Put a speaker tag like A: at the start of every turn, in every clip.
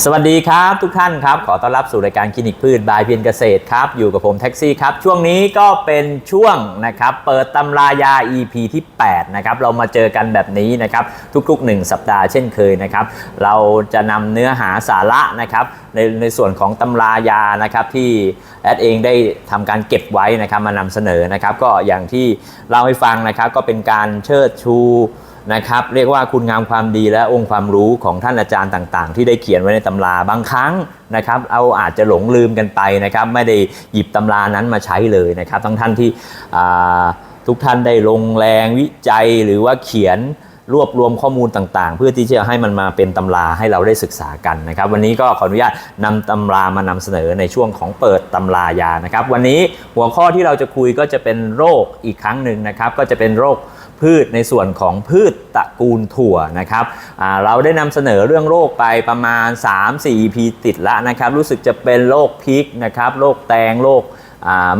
A: สวัสดีครับทุกท่านครับ ขอต้อนรับสู่รายการคลินิกพืชบายเพียรเกษตรครับ อยู่กับผมแท็กซี่ครับ ช่วงนี้ก็เป็นช่วงนะครับ เปิดตำรายา EP ที่ 8 นะครับ เรามาเจอกันแบบนี้นะครับ ทุกๆ 1 สัปดาห์เช่นเคยนะครับ เราจะนำเนื้อหาสาระนะครับ ในในส่วนของตำรายานะครับที่แอดเองได้ทำการเก็บไว้นะครับมานำเสนอนะครับ ก็อย่างที่เล่าให้ฟังนะครับก็เป็นการเชิดชู นะครับ เรียกว่าคุณงามความดีและองค์ความรู้ของท่านอาจารย์ต่าง ๆ ที่ได้เขียนไว้ในตำราบางครั้งนะครับเอาอาจจะหลงลืมกันไปนะครับ ไม่ได้หยิบตำรานั้นมาใช้เลยนะครับทั้งท่านที่ทุกท่านได้ลงแรงวิจัยหรือว่าเขียนรวบรวมข้อมูลต่างๆ เพื่อที่จะให้มันมาเป็นตำราให้เราได้ศึกษากันนะครับ วันนี้ก็ขออนุญาตนำตำรามานำเสนอในช่วงของเปิดตำรายานะครับ วันนี้หัวข้อที่เราจะคุยก็จะเป็นโรคอีกครั้งหนึ่งนะครับ ก็จะเป็นโรค พืชในส่วนของพืชตระกูลถั่วนะครับเราได้นำเสนอเรื่องโรคไปประมาณ 3-4 EP ติดแล้วนะครับ รู้สึกจะเป็นโรคพริกนะครับโรคแตงโรค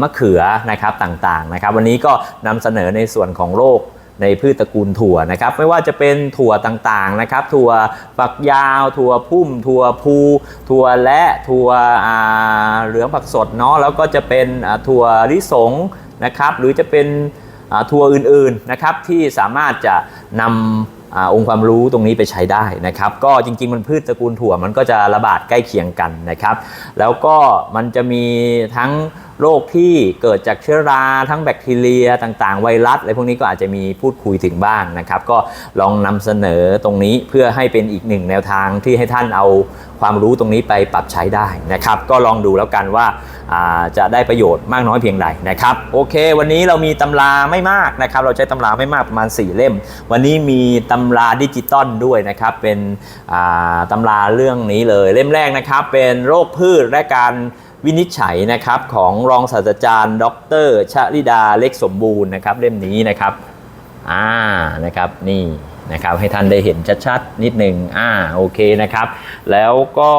A: มะเขือนะครับต่างๆนะครับ วันนี้ก็นำเสนอในส่วนของโรคในพืชตระกูลถั่วนะครับไม่ว่าจะเป็นถั่วต่างๆนะครับถั่วฝักยาว ถั่วพุ่ม ถั่วพูถั่วและถั่วเหลืองผักสดเนาะแล้วก็จะเป็นถั่วลิสงนะครับหรือจะเป็น ทัวร์อื่นๆนะครับที่สามารถจะนำอองค์ความรู้ตรงนี้ไปใช้ได้นะครับ ก็จริงๆมันพืชตระกูลถั่วมันก็จะระบาดใกล้เคียงกันนะครับ แล้วก็มันจะมีทั้ง โรคที่เกิดจากเชื้อราทั้งแบคทีเรียต่างๆ ไวรัสอะไรพวกนี้ก็อาจจะมีพูดคุยถึงบ้างนะครับ ก็ลองนำเสนอตรงนี้เพื่อให้เป็นอีกหนึ่งแนวทางที่ให้ท่านเอาความรู้ตรงนี้ไปปรับใช้ได้นะครับ ก็ลองดูแล้วกันว่าาจะได้ประโยชน์มากน้อยเพียงใดนะครับ โอเค วันนี้เรามีตำราไม่มากนะครับ เราใช้ตำราไม่มากประมาณ 4 เล่ม วันนี้มีตำราดิจิตอลด้วยนะครับ เป็นอ่าตำราเรื่องนี้เลย เล่มแรกนะครับ เป็นโรคพืชและการ วินิจฉัยนะครับของรองศาสตราจารย์ ดรชลิดาเล็กสมบูรณ์นะครับเล่มนี้นะครับอ่านะครับนี่นะครับให้ท่านได้เห็นชัดๆนิดหนึ่งอ่าโอเคนะครับ แล้วก็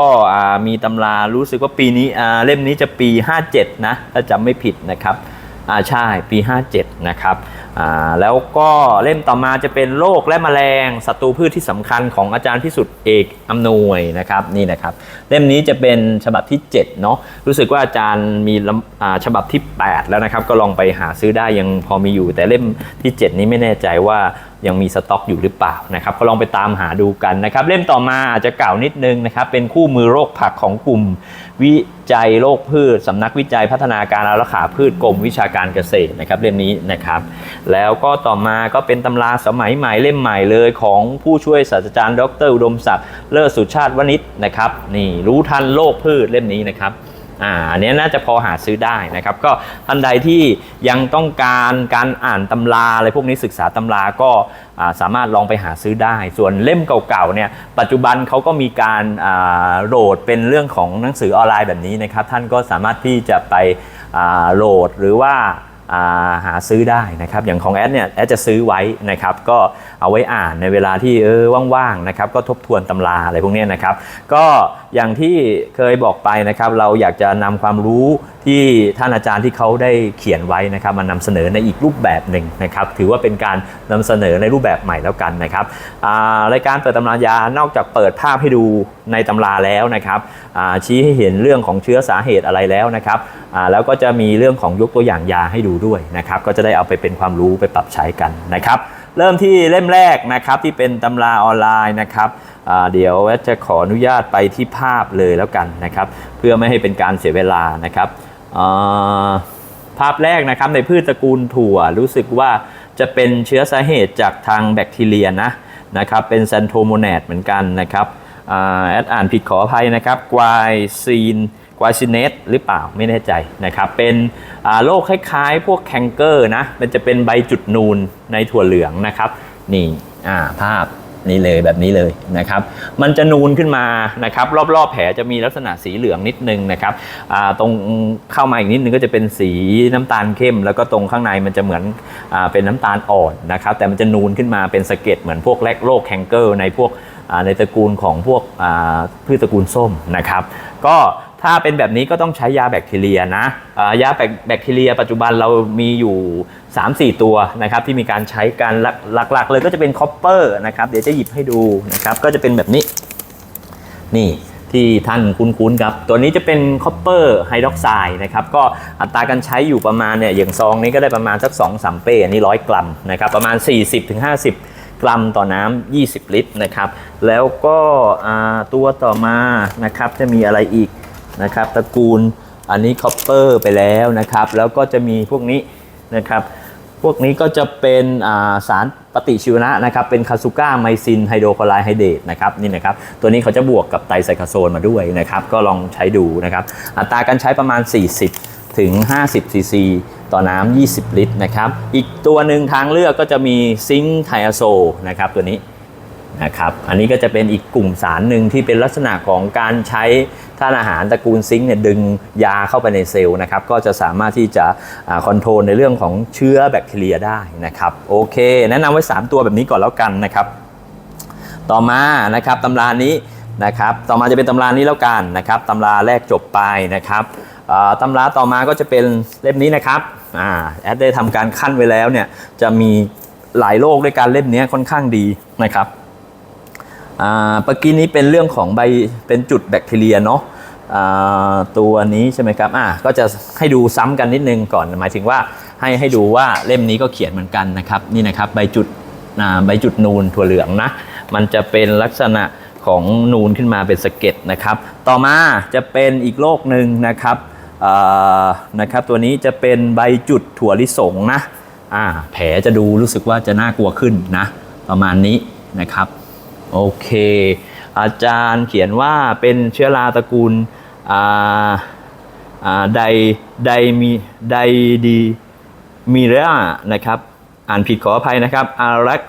A: มีตำรารู้สึกว่าปีนี้อ่าเล่มนี้จะปี 57 นะ ถ้าจำไม่ผิดนะครับ อ่าใช่ปี 57 นะครับอ่าแล้วก็เล่มต่อมาจะเป็นโรคและแมลงศัตรูพืชที่สำคัญของอาจารย์พิสุทธิ์เอกอำนวยนะครับนี่นะครับเล่มนี้จะเป็นฉบับที่7เนาะรู้สึกว่าอาจารย์มีลำอ่าฉบับที่ 8 แล้วนะครับ ก็ลองไปหาซื้อได้ยังพอมีอยู่ แต่เล่มที่ 7 นี้ไม่แน่ใจว่า ยังมีสต็อกอยู่หรือเปล่านะครับก็ลองไปตามหาดูกันนะครับเล่มต่อมาอาจจะเก่านิดนึงนะครับเป็นคู่มือโรคผักของกลุ่ม วิจัยโรคพืชสำนักวิจัยพัฒนาการอารักขาพืชกรมวิชาการเกษตรนะครับเล่มนี้นะครับ แล้วก็ต่อมาก็เป็นตำราสมัยใหม่เล่มใหม่เลยของผู้ช่วยศาสตราจารย์ ดร อุดมศักดิ์เลิศสุชาติวณิชนะครับนี่รู้ทันโรคพืชเล่มนี้นะครับ อ่าอันนี้น่าจะพอหาซื้อได้นะครับ ก็ท่านใดที่ยังต้องการการอ่านตำราอะไรพวกนี้ศึกษาตำราก็าสามารถลองไปหาซื้อได้ ส่วนเล่มเก่าๆเนี่ยปัจจุบันเขาก็มีการาโหลดเป็นเรื่องของหนังสือออนไลน์แบบนี้นะครับ ท่านก็สามารถที่จะไปโหลดหรือว่า หาซื้อได้นะครับอย่างของแอดเนี่ยแอดจะซื้อไว้นะครับก็เอาไว้อ่านในเวลาที่เออว่างๆนะครับก็ทบทวนตำราอะไรพวกนี้นะครับก็อย่างที่เคยบอกไปนะครับเราอยากจะนำความรู้ที่ท่านอาจารย์ที่เขาได้เขียนไว้นะครับมานำเสนอในอีกรูปแบบหนึ่งนะครับถือว่าเป็นการนำเสนอในรูปแบบใหม่แล้วกันนะครับรายการเปิดตำรายานอกจากเปิดภาพให้ดูในตำราแล้วนะครับชี้ให้เห็นเรื่องของเชื้อสาเหตุอะไรแล้วนะครับแล้วก็จะมีเรื่องของยกตัวอย่างยาให้ดูด้วยนะครับ ก็จะได้เอาไปเป็นความรู้ไปปรับใช้กันนะครับ เริ่มที่เล่มแรกนะครับที่เป็นตำราออนไลน์นะครับเดี๋ยวจะขออนุญาตไปที่ภาพเลยแล้วกันนะครับ เพื่อไม่ให้เป็นการเสียเวลานะครับภาพแรกนะครับในพืชตระกูลถั่วรู้สึกว่าจะเป็นเชื้อสาเหตุจากทางแบคทีเรียนะนะครับเป็นแซนโทโมแนดเหมือนกันนะครับอ่าแอดอ่านผิดขออภัยนะครับไกวซีน กวาซินเนตหรือเปล่าไม่แน่ใจนะครับ เป็นโรคคล้ายๆ พวกแคนเกอร์นะ มันจะเป็นใบจุดนูนในถั่วเหลืองนะครับ นี่ภาพนี่เลยแบบนี้เลยนะครับ มันจะนูนขึ้นมานะครับ รอบๆแผลจะมีลักษณะสีเหลืองนิดนึงนะครับตรงเข้ามาอีกนิดนึงก็จะเป็นสีน้ำตาลเข้ม แล้วก็ตรงข้างในมันจะเหมือนอเป็นน้ำตาลอ่อนนะครับ แต่มันจะนูนขึ้นมาเป็นสะเก็ดเหมือนพวกแรกโรคแคนเกอร์ในพวกในตระกูลของพวกพืชตระกูลส้มนะครับ ก็ ถ้าเป็นแบบนี้ก็ต้องใช้ยาแบคทีเรียนะยาแบคทีเรีย ปัจจุบันเรามีอยู่ 3-4 ตัวนะครับที่มีการใช้การหลักๆ เลยก็จะเป็นคอปเปอร์นะครับเดี๋ยวจะหยิบให้ดูนะครับก็จะเป็นแบบนี้ นี่ที่ท่านคุ้นๆครับตัวนี้จะเป็นคอปเปอร์ไฮดรอกไซด์นะครับก็อัตราการใช้อยู่ประมาณเนี่ยอย่างซองนี้ก็ได้ประมาณสัก2 3เป้อันนี้100กรัมนะครับประมาณ 40-50 กรัมต่อน้ำ20 ลิตรนะครับแล้วก็ตัวต่อมานะครับจะมีอะไรอีก นะครับตระกูลอันนี้คอปเปอร์ไปแล้วนะครับ แล้วก็จะมีพวกนี้นะครับ พวกนี้ก็จะเป็นาสารปฏิชีวนะนะครับ เป็นคาซูก้าไมซินไฮโดรคลอไรไฮเดตนะครับนี่นะครับ ตัวนี้เขาจะบวกกับไตรไซคาโซนมาด้วยนะครับ ก็ลองใช้ดูนะครับ อัตราการใช้ประมาณ 40 ถึง 50ซีซีต่อน้ำ 20 ลิตรนะครับ อีกตัวหนึ่งทางเลือกก็จะมีซิงค์ไทอะโซนะครับตัวนี้ นะครับอันนี้ก็จะเป็นอีกกลุ่มสารหนึ่งที่เป็นลักษณะของการใช้ท่านอาหารตระกูลซิงค์เนี่ยดึงยาเข้าไปในเซลล์นะครับก็จะสามารถที่จะคอนโทรลในเรื่องของเชื้อแบคทีเรียได้นะครับโอเค แนะนำไว้ 3 ตัวแบบนี้ก่อนแล้วกันนะครับ ต่อมานะครับตำรานี้นะครับต่อมาจะเป็นตำรานี้แล้วกันนะครับตำราแรกจบไปนะครับตำราต่อมาก็จะเป็นเล่มนี้นะครับอแอดได้ทำการขั้นไว้แล้วเนี่ยจะมีหลายโรคด้วยการเล่มนี้ค่อนข้างดีนะครับ อ่าเมื่อกี้นี้เป็นเรื่องของใบเป็นจุดแบคทีเรียเนาะตัวนี้ใช่ไหมครับอ่าก็จะให้ดูซ้ำกันนิดนึงก่อนหมายถึงว่าให้ให้ดูว่าเล่มนี้ก็เขียนเหมือนกันนะครับนี่นะครับใบจุดใบจุดนูนถั่วเหลืองนะมันจะเป็นลักษณะของนูนขึ้นมาเป็นสะเก็ดนะครับ ต่อมาจะเป็นอีกโรคหนึ่งนะครับนะครับ ตัวนี้จะเป็นใบจุดถั่วลิสงนะแผลจะดูรู้สึกว่าจะน่ากลัวขึ้นนะ ประมาณนี้นะครับ โอเค อาจารย์เขียนว่าเป็นเชื้อราตระกูลไดไดมีไดดีมีเรียนะครับ อ่านผิดขออภัยนะครับอารัก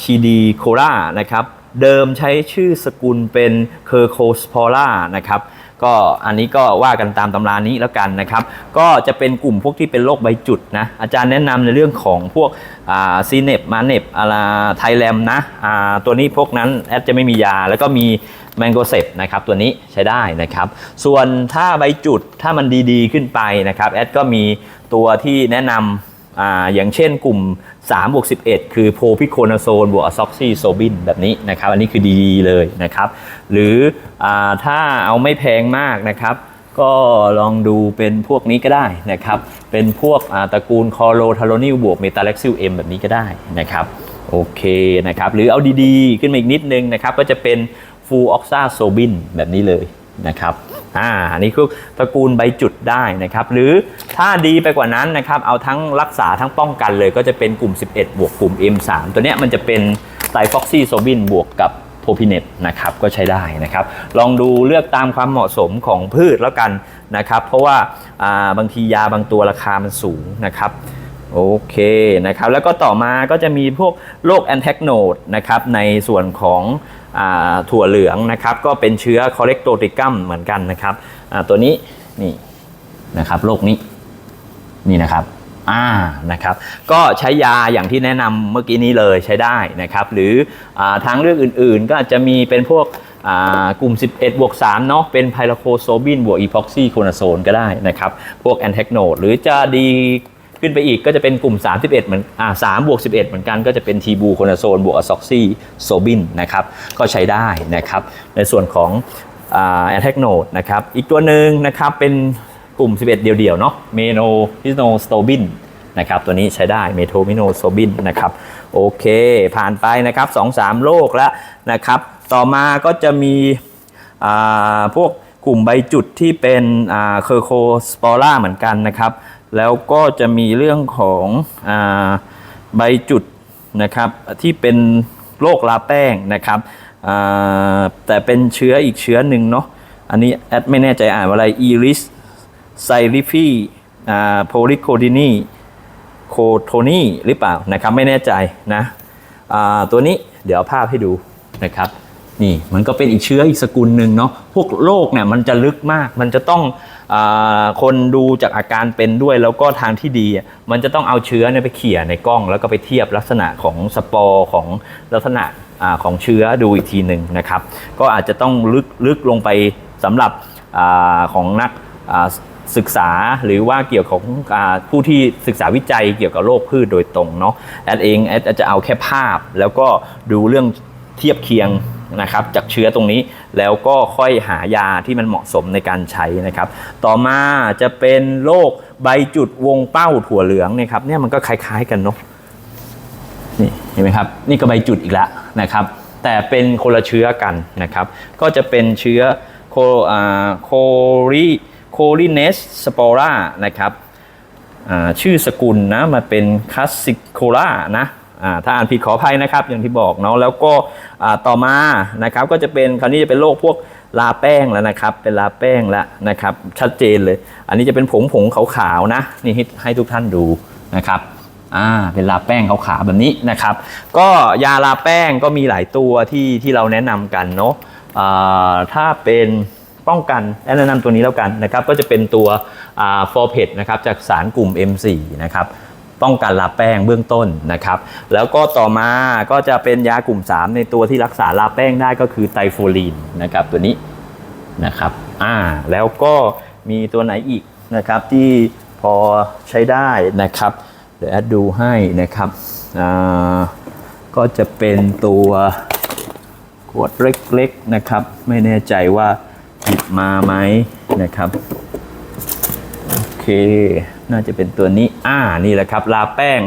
A: ชีดีโครานะครับ เดิมใช้ชื่อสกุลเป็นเคอร์โคสพอล่านะครับ ก็อันนี้ก็ว่ากันตามตำรานี้แล้วกันนะครับ ก็จะเป็นกลุ่มพวกที่เป็นโรคใบจุดนะอาจารย์แนะนำในเรื่องของพวกซีเนปมาเนปอาราไทแลมนะตัวนี้พวกนั้นแอดจะไม่มียาแล้วก็มีแมงโกเซปนะครับตัวนี้ใช้ได้นะครับ ส่วนถ้าใบจุดถ้ามันดีๆ ขึ้นไปนะครับแอดก็มีตัวที่แนะนำออย่างเช่นกลุ่ม 3บวก11 คือโพพิโคนาโซนบวกอะซ็อกซีโซบินแบบนี้นะครับ อันนี้คือดีเลยนะครับ หรืออถ้าเอาไม่แพงมากนะครับ ก็ลองดูเป็นพวกนี้ก็ได้นะครับ เป็นพวกตระกูลคอโรทาโรนิลบวกเมตาเล็กซิลเอ็มแบบนี้ก็ได้นะครับ โอเคนะครับ หรือเอาดีๆ ขึ้นมาอีกนิดนึงนะครับ ก็จะเป็นฟูออกซาโซบินแบบนี้เลยนะครับ อ่าอันนี้คือตระกูลใบจุดได้นะครับ หรือถ้าดีไปกว่านั้นนะครับ เอาทั้งรักษาทั้งป้องกันเลยก็จะเป็นกลุ่ม 11 บวกกลุ่ม M3 ตัวเนี้ยมันจะเป็นไตรฟอกซีโซบินบวกกับโพพิเนตนะครับก็ใช้ได้นะครับ ลองดูเลือกตามความเหมาะสมของพืชแล้วกันนะครับ เพราะว่าอ่าบางทียาบางตัวราคามันสูงนะครับ โอเคนะครับแล้วก็ต่อมาก็จะมีพวกโรคแอนแทกโนดนะครับในส่วนของอถั่วเหลืองนะครับก็เป็นเชื้อคอเลกโตติกัมเหมือนกันนะครับตัวนี้นี่นะครับโรคนี้นี่นะครับอ่านะครับก็ใช้ยาอย่างที่แนะนำเมื่อกี้นี้เลยใช้ได้นะครับ หรืออทางเลือกอื่นๆ ก็จจะมีเป็นพวกกลุ่ม 11 บวก 3 เนาะเป็นไพลโคโซบินบวกอีพ็อกซี่โคนาโซนก็ได้นะครับ พวกแอนแทกโนดหรือจะดี ขึ้นไปอีกก็จะเป็นกลุ่ม 31 เหมือนอ่า3บวก11เหมือนกันก็จะเป็นทีบูโคนาโซนบวกอะซ็อกซี่โซบินนะครับก็ใช้ได้นะครับในส่วนของแอนแทกโนดนะครับอีกตัวหนึ่งนะครับเป็นกลุ่ม 11 เดี่ยวๆเนาะเมโนพิโนสโตบินนะครับตัวนี้ใช้ได้เมโทมิโนโซบินนะครับโอเค ผ่านไปนะครับ 2-3โรคแล้วนะครับ ต่อมาก็จะมีอ่าพวกกลุ่มใบจุดที่เป็นเคอร์โคสปอร่าเหมือนกันนะครับ แล้วก็จะมีเรื่องของอใบจุดนะครับที่เป็นโรคลาแป้งนะครับแต่เป็นเชื้ออีกเชื้อหนึ่งเนาะอันนี้แอดไม่แน่ใจอ่านว่าอะไรอีริสไซริฟีโพลิโคดินีโคโทนีหรือเปล่านะครับไม่แน่ใจนะตัวนี้เดี๋ยวภาพให้ดูนะครับนี่มันก็เป็นอีกเชื้ออีกสกุลหนึ่งเนาะพวกโรคเนี่ยมันจะลึกมากมันจะต้อง คนดูจากอาการเป็นด้วยแล้วก็ทางที่ดี มันจะต้องเอาเชื้อเนี่ยไปเขี่ยในกล้อง แล้วก็ไปเทียบลักษณะของสปอร์ของลักษณะอของเชื้อดูอีกทีหนึ่งนะครับ ก็อาจจะต้องลึกลึกลงไปสำหรับอของนักศึกษาหรือว่าเกี่ยวของอผู้ที่ศึกษาวิจัยเกี่ยวกับโรคพืชโดยตรงเนาะแอดเองแอดจะเอาแค่ภาพ แล้วก็ดูเรื่องเทียบเคียง นะครับจากเชื้อตรงนี้แล้วก็ค่อยหายาที่มันเหมาะสมในการใช้นะครับ ต่อมาจะเป็นโรคใบจุดวงเป้าถั่วเหลืองเนี่ยครับเนี่ยมันก็คล้ายๆกันเนาะนี่เห็นไหมครับนี่ก็ใบจุดอีกแล้วนะครับแต่เป็นคนละเชื้อกันนะครับ ก็จะเป็นเชื้อโคโคริโคริเนสสปอร่านะครับชื่อสกุลนะมาเป็นคาสซิโคล่านะ ถ้าอ่านผิดขออภัยนะครับ อย่างที่บอกเนาะแล้วก็ต่อมานะครับก็จะเป็นคราวนี้จะเป็นโรคพวกลาแป้งแล้วนะครับ เป็นลาแป้งแล้วนะครับ ชัดเจนเลย อันนี้จะเป็นผงผงขาวๆนะนี่ให้ทุกท่านดูนะครับอ่าเป็นลาแป้งขาวๆแบบนี้นะครับ ก็ยาลาแป้งก็มีหลายตัวที่ที่เราแนะนำกันเนาะถ้าเป็นป้องกันแนะนำตัวนี้แล้วกันนะครับ ก็จะเป็นตัวฟอร์เพดนะครับจากสารกลุ่ม M4 นะครับ ป้องกันลาแป้งเบื้องต้นนะครับ แล้วก็ต่อมาก็จะเป็นยากลุ่ม 3 ในตัวที่รักษาลาแป้งได้ก็คือไตโฟลีนนะครับตัวนี้นะครับอ่าแล้วก็มีตัวไหนอีกนะครับที่พอใช้ได้นะครับเดี๋ยวดดูให้นะครับอ่าก็จะเป็นตัวขวดเล็กๆนะครับ ไม่แน่ใจว่าหยิบมาไหมนะครับ โอเค น่าจะเป็นตัวนี้ อ่า นี่แหละครับ ลาแป้ง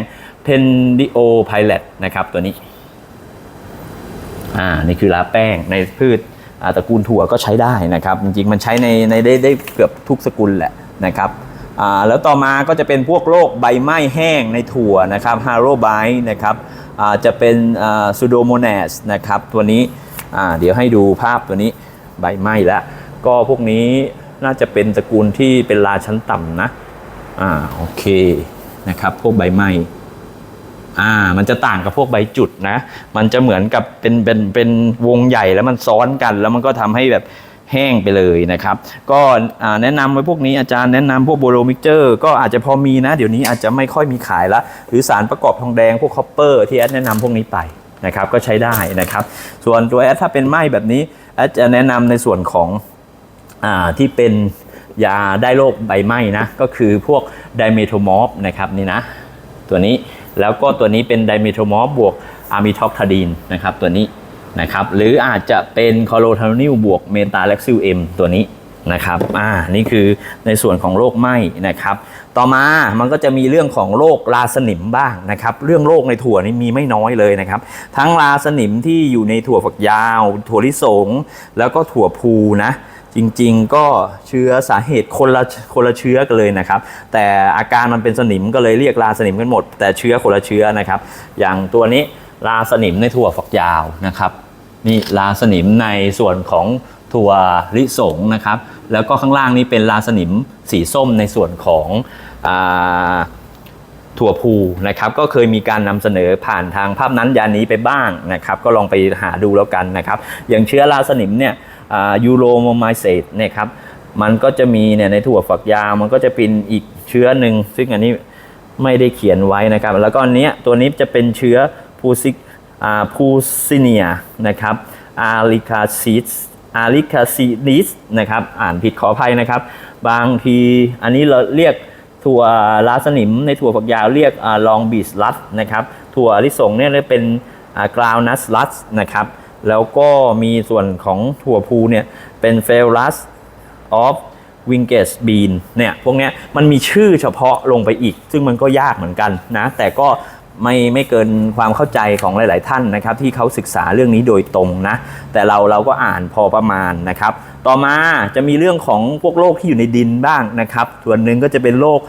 A: เพนดิโอไพเลตนะครับตัวนี้ อ่า นี่คือลาแป้งในพืชอาตระกูลถั่วก็ใช้ได้นะครับ จริงๆ มันใช้ในในได้ได้เกือบทุกสกุลแหละนะครับอ่าแล้วต่อมาก็จะเป็นพวกโรคใบไหม้แห้งในถั่วนะครับฮาร์โรไบนะครับอ่าจะเป็นอ่าซูโดโมนสนะครับตัวนี้อ่าเดี๋ยวให้ดูภาพตัวนี้ใบไหม้แล้วก็พวกนี้น่าจะเป็นตระกูลที่เป็นลาชั้นต่ำนะ อ่าโอเคนะครับพวกใบไม้อ่ามันจะต่างกับพวกใบจุดนะ มันจะเหมือนกับเป็นเป็นเป็นวงใหญ่แล้วมันซ้อนกัน แล้วมันก็ทำให้แบบแห้งไปเลยนะครับ ก็แนะนำไว้พวกนี้อาจารย์แนะนำพวกโบโรมิกเจอร์ก็อาจจะพอมีนะ เดี๋ยวนี้อาจจะไม่ค่อยมีขายละ หรือสารประกอบทองแดงพวกคอปเปอร์ที่แอดแนะนำพวกนี้ไปนะครับก็ใช้ได้นะครับ ส่วนตัวแอดถ้าเป็นไหม้แบบนี้แอดจะแนะนำในส่วนของอ่าที่เป็น ยาได้โรคใบไหม้นะ ก็คือพวกไดเมโทมอฟนะครับนี่นะ ตัวนี้แล้วก็ตัวนี้เป็นไดเมโทมอฟบวกอะมิท็อกทาดีนนะครับตัวนี้นะครับหรืออาจจะเป็นคอโลทานิลบวกเมตาเล็กซิลเอ็มตัวนี้นะครับ อ่า นี่คือในส่วนของโรคไหม้นะครับ ต่อมา มันก็จะมีเรื่องของโรคราสนิมบ้างนะครับ เรื่องโรคในถั่วนี่มีไม่น้อยเลยนะครับ ทั้งราสนิมที่อยู่ในถั่วฝักยาว ถั่วลิสง แล้วก็ถั่วพูนะ จริงๆ ก็เชื้อสาเหตุคนละคนละเชื้อกันเลยนะครับ แต่อาการมันเป็นสนิมก็เลยเรียกราสนิมกันหมด แต่เชื้อคนละเชื้อนะครับ อย่างตัวนี้ราสนิมในถั่วฝักยาวนะครับนี่ราสนิมในส่วนของถั่วลิสงนะครับ แล้วก็ข้างล่างนี่เป็นราสนิมสีส้มในส่วนของอถั่วพูนะครับก็เคยมีการนำเสนอผ่านทางภาพนั้นยานี้ไปบ้างนะครับ ก็ลองไปหาดูแล้วกันนะครับ อย่างเชื้อราสนิมเนี่ย ยูโรโมไมเซตเนี่ยครับมันก็จะมีเนี่ยในถั่วฝักยาวมันก็จะเป็นอีกเชื้อหนึ่งซึ่งอันนี้ไม่ได้เขียนไว้นะครับ แล้วก็อันเนี้ยตัวนี้จะเป็นเชื้อพูซิพูซิเนียนะครับอาริคาซิสอาริคาซินิสนะครับอ่านผิดขออภัยนะครับ บางทีอันนี้เราเรียกถั่วลาสนิมในถั่วฝักยาวเรียกลองบีสลัดนะครับถั่วลิสงเนี่ยเรียกเป็นกราวนัสลัดนะครับ แล้วก็มีส่วนของถั่วพูเนี่ยเป็นเฟลลัสออฟวิงเกสบีนเนี่ยพวกนี้มันมีชื่อเฉพาะลงไปอีก ซึ่งมันก็ยากเหมือนกันนะแต่ก็ไม่ไม่เกินความเข้าใจของหลาย ๆ ท่านนะครับที่เขาศึกษาเรื่องนี้โดยตรงนะแต่เราเราก็อ่านพอประมาณนะครับ ต่อมาจะมีเรื่องของพวกโรคที่อยู่ในดินบ้างนะครับ ส่วนหนึ่งก็จะเป็นโรค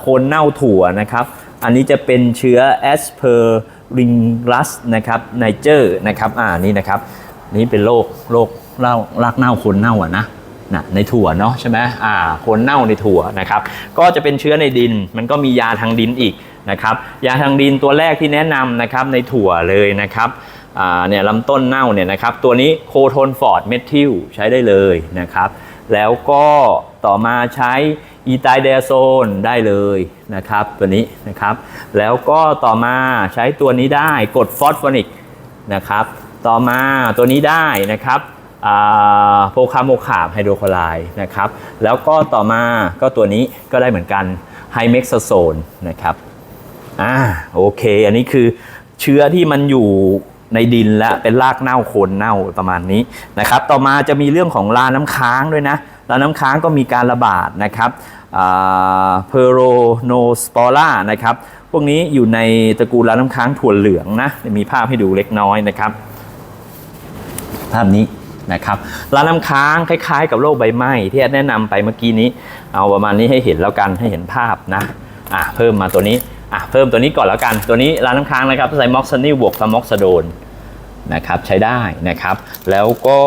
A: โคนเน่าถั่วนะครับ อันนี้จะเป็นเชื้อ Aspergillus นะครับไนเจอร์นะครับอ่านี่นะครับนี่เป็นโรคโรคเล่ารากเน่าโคนเน่าอะนะนะในถั่วเนาะใช่ไหมอ่าโคนเน่าในถั่วนะครับ ก็จะเป็นเชื้อในดิน มันก็มียาทางดินอีกนะครับ ยาทางดินตัวแรกที่แนะนำนะครับในถั่วเลยนะครับอ่าเนี่ยลำต้นเน่าเนี่ยนะครับ ตัวนี้โคโทนฟอร์ดเมทิลใช้ได้เลยนะครับ แล้วก็ ต่อมาใช้อีไตเดโซนได้เลยนะครับ ตัวนี้นะครับ แล้วก็ต่อมาใช้ตัวนี้ได้กดฟอสฟอนิกนะครับ ต่อมาตัวนี้ได้นะครับโพคาโมคาบไฮโดรคลอไรด์นะครับ แล้วก็ต่อมาก็ตัวนี้ก็ได้เหมือนกันไฮเม็กซโซนนะครับอ่าโอเค อันนี้คือเชื้อที่มันอยู่ในดินและเป็นรากเน่าโคนเน่าประมาณนี้นะครับ ต่อมาจะมีเรื่องของลาน้ำค้างด้วยนะ แลาน้ำค้างก็มีการระบาดนะครับเพโรโนสปอร่านะครับ พวกนี้อยู่ในตระกูลลาน้ำค้างถั่วเหลืองนะมีภาพให้ดูเล็กน้อยนะครับ ภาพนี้นะครับลาน้ำค้างคล้าย ๆ กับโรคใบไหม้ที่แนะนำไปเมื่อกี้นี้ เอาประมาณนี้ให้เห็นแล้วกันให้เห็นภาพนะอะเพิ่มมาตัวนี้อะเพิ่มตัวนี้ก่อนแล้วกัน ตัวนี้ลาน้ำค้างนะครับไซม็อกซานิลบวกฟามอกซาโดน นะครับใช้ได้นะครับ แล้วก็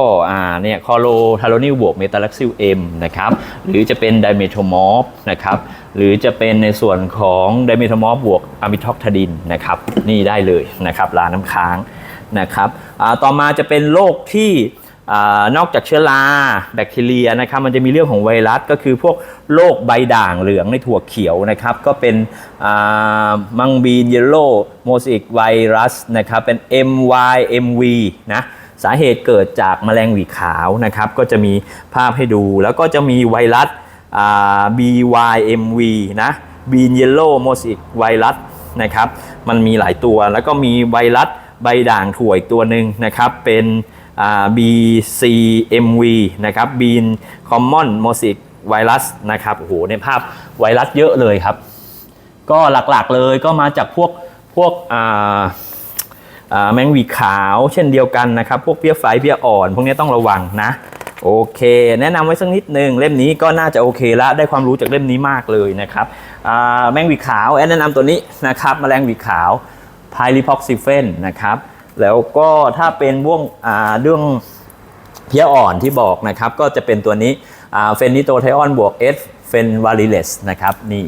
A: เนี่ยคอโลทาโลนิวบวกเมตาลักซิลเอ็มนะครับหรือจะเป็นไดเมโทมอฟนะครับหรือจะเป็นในส่วนของไดเมโทมอฟบวกอะมิทอกทาดินนะครับนี่ได้เลยนะครับลาน้ำค้างนะครับต่อมาจะเป็นโรคที่ อนอกจากเชื้อราแบคทีเรียนะครับมันจะมีเรื่องของไวรัสก็คือพวกโรคใบด่างเหลืองในถั่วเขียวนะครับก็เป็นมังบีนเยลโล่โมซิกไวรัสนะครับเป็น MYMV นะสาเหตุเกิดจากแมลงหวีขาวนะครับก็จะมีภาพให้ดูแล้วก็จะมีไวรัส BYMV นะบีนเยลโล่โมซิกไวรัสนะครับมันมีหลายตัวแล้วก็มีไวรัสใบด่างถั่วอีกตัวหนึ่งนะครับเป็น BCMV นะครับ Bean Common Mosaic Virus นะครับโอ้โหในภาพไวรัสเยอะเลยครับ ก็หลักๆเลยก็มาจากพวกพวกแมงวีขาวเช่นเดียวกันนะครับ พวกเพี้ยไฟเพี้ยอ่อน พวกนี้ต้องระวังนะ โอเค แนะนำไว้สักนิดหนึ่งเล่มนี้ก็น่าจะโอเคละได้ความรู้จากเล่มนี้มากเลยนะครับแมงวีขาวแนแนะนำตัวนี้นะครับแมลงวีขาวไพลิพ็อกซิเฟนนะครับ แล้วก็ถ้าเป็นว่วงอ่าเรื่องเพี้ยอ่อนที่บอกนะครับ ก็จะเป็นตัวนี้เฟนนิโตไทออนบวกเอสเฟนวาริเลสนะครับนี่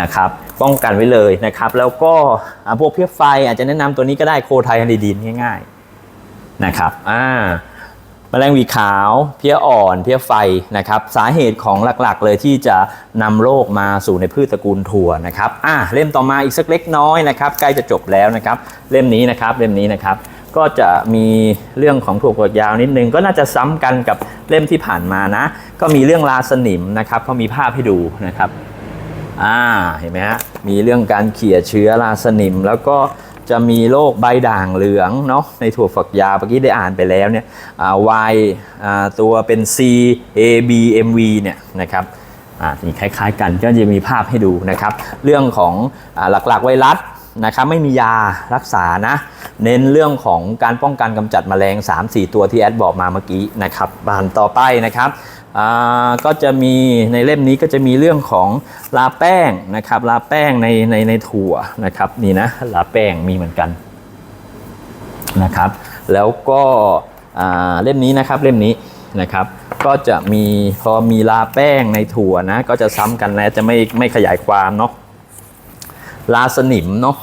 A: นะครับป้องกันไว้เลยนะครับ แล้วก็พวกเพี้ยไฟอาจจะแนะนำตัวนี้ก็ได้โคไทฮันดีดีนง่าย ๆนะครับอ่า แมลงวีขาวเพี้ยอ่อนเพี้ยไฟนะครับ สาเหตุของหลักๆ เลยที่จะนำโรคมาสู่ในพืชตระกูลถั่วนะครับอะเล่มต่อมาอีกสักเล็กน้อยนะครับ ใกล้จะจบแล้วนะครับ เล่มนี้นะครับเล่มนี้นะครับก็จะมีเรื่องของถั่วฝักยาวนิดนึงก็น่าจะซ้ำกันกับเล่มที่ผ่านมานะ ก็มีเรื่องราสนิมนะครับเขามีภาพให้ดูนะครับอ่าเห็นไหมฮะมีเรื่องการเขี่ยเชื้อราสนิมแล้วก็ จะมีโรคใบด่างเหลืองเนาะในถั่วฝักยาวเมื่อกี้ได้อ่านไปแล้วเนี่ยอ่า Y อ่าตัวเป็น C A B M V เนี่ยนะครับอ่านี่คล้ายๆกันก็จะมีภาพให้ดูนะครับ เรื่องของอาหลักๆไวรัสนะครับไม่มียารักษานะ เน้นเรื่องของการป้องกันกำจัดแมลง 3-4 ตัวที่แอดบอกมาเมื่อกี้นะครับบานต่อไปนะครับ ก็จะมีในเล่มนี้ก็จะมีเรื่องของลาแป้งนะครับลาแป้งในในในถั่วนะครับนี่นะลาแป้งมีเหมือนกันนะครับแล้วก็เล่มนี้นะครับเล่มนี้นะครับก็จะมีพอมีลาแป้งในถั่วนะก็จะซ้ำกันแล้วจะไม่ไม่ขยายความเนาะลาสนิมเนาะ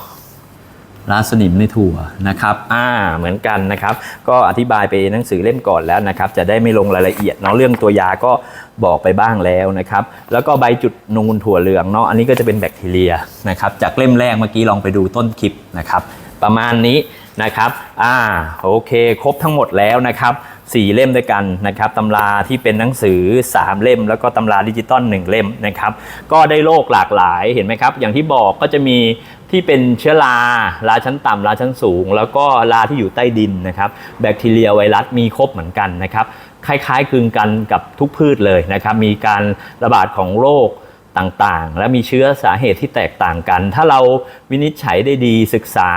A: ราสนิมในถั่วนะครับ อ่า เหมือนกันนะครับ ก็อธิบายไปหนังสือเล่มก่อนแล้วนะครับ จะได้ไม่ลงรายละเอียดเนาะเรื่องตัวยาก็บอกไปบ้างแล้วนะครับ แล้วก็ใบจุดนูนถั่วเหลืองเนาะ อันนี้ก็จะเป็นแบคทีเรียนะครับ จากเล่มแรกเมื่อกี้ลองไปดูต้นคลิปนะครับ ประมาณนี้นะครับ อ่า โอเค ครบทั้งหมดแล้วนะครับสี่เล่มด้วยกันนะครับตำราที่เป็นหนังสือ 3 เล่ม แล้วก็ตำราดิจิตอล1เล่มนะครับ ก็ได้โรคหลากหลายเห็นไหมครับ อย่างที่บอกก็จะมี ที่เป็นเชื้อราราชั้นต่ำราชั้นสูง แล้วก็ราที่อยู่ใต้ดินนะครับ แบคทีเรียไวรัสมีครบเหมือนกันนะครับ คล้ายๆคลึงกันกับทุกพืชเลยนะครับ มีการระบาดของโรค ต่างๆ และมีเชื้อสาเหตุที่แตกต่างกัน ถ้าเราวินิจฉัยได้ดีศึกษา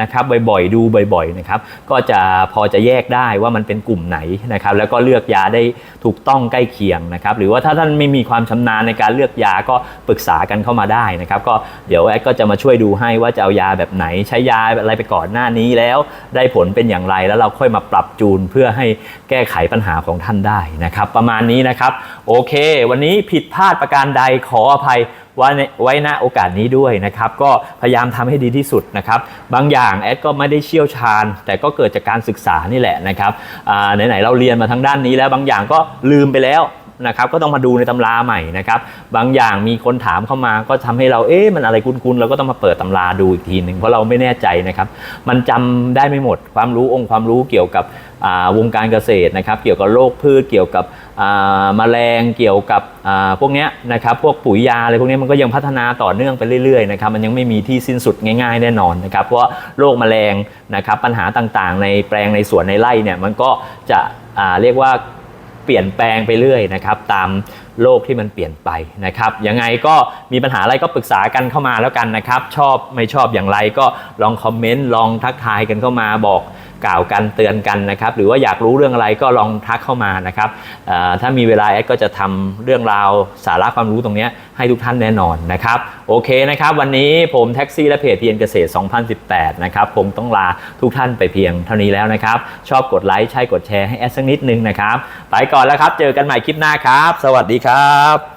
A: นะครับบ่อยๆดูบ่อยๆนะครับก็จะพอจะแยกได้ว่ามันเป็นกลุ่มไหนนะครับ แล้วก็เลือกยาได้ถูกต้องใกล้เคียงนะครับหรือว่าถ้าท่านไม่มีความชำนาญในการเลือกยาก็ปรึกษากันเข้ามาได้นะครับ ก็เดี๋ยวแอดก็จะมาช่วยดูให้ว่าจะเอายาแบบไหนใช้ยาอะไรไปก่อนหน้านี้แล้วได้ผลเป็นอย่างไรแล้วเราค่อยมาปรับจูนเพื่อให้แก้ไขปัญหาของท่านได้นะครับ ประมาณนี้นะครับ โอเค วันนี้ผิดพลาดประการใดขออภัยไว้ในไว้ณโอกาสนี้ด้วยนะครับ ก็พยายามทำให้ดีที่สุดนะครับ บางอย่างแอดก็ไม่ได้เชี่ยวชาญ แต่ก็เกิดจากการศึกษานี่แหละนะครับไหนๆเราเรียนมาทางด้านนี้แล้วบางอย่างก็ลืมไปแล้ว นะครับก็ต้องมาดูในตำราใหม่นะครับบางอย่างมีคนถามเข้ามาก็ทำให้เราเอ๊ะมันอะไรคุ้นๆเราก็ต้องมาเปิดตำราดูอีกทีหนึ่งเพราะเราไม่แน่ใจนะครับมันจำได้ไม่หมดความรู้องค์ความรู้เกี่ยวกับวงการเกษตรนะครับเกี่ยวกับโรคพืชเกี่ยวกับอ่าแมลงเกี่ยวกับพวกนี้นะครับพวกปุ๋ยยาอะไรพวกนี้มันก็ยังพัฒนาต่อเนื่องไปเรื่อยๆนะครับมันยังไม่มีที่สิ้นสุดง่ายๆแน่นอนนะครับเพราะโรคแมลงนะครับปัญหาต่างๆ ในแปลงในสวนในไร่เนี่ยมันก็จะเรียกว่า เปลี่ยนแปลงไปเรื่อยนะครับตามโลกที่มันเปลี่ยนไปนะครับยังไงก็มีปัญหาอะไรก็ปรึกษากันเข้ามาแล้วกันนะครับ ชอบไม่ชอบอย่างไรก็ลองคอมเมนต์ลองทักทายกันเข้ามาบอก กล่าวกันเตือนกันนะครับ หรือว่าอยากรู้เรื่องอะไรก็ลองทักเข้ามานะครับถ้ามีเวลาแอดก็จะทำเรื่องราวสาระความรู้ตรงนี้ให้ทุกท่านแน่นอนนะครับ โอเคนะครับ วันนี้ผมแท็กซี่และเพจเพียนเกษตร 2018 นะครับผมต้องลาทุกท่านไปเพียงเท่านี้แล้วนะครับ ชอบกดไลค์ใช่กดแชร์ให้แอดสักนิดนึงนะครับไปก่อนแล้วครับ เจอกันใหม่คลิปหน้าครับ สวัสดีครับ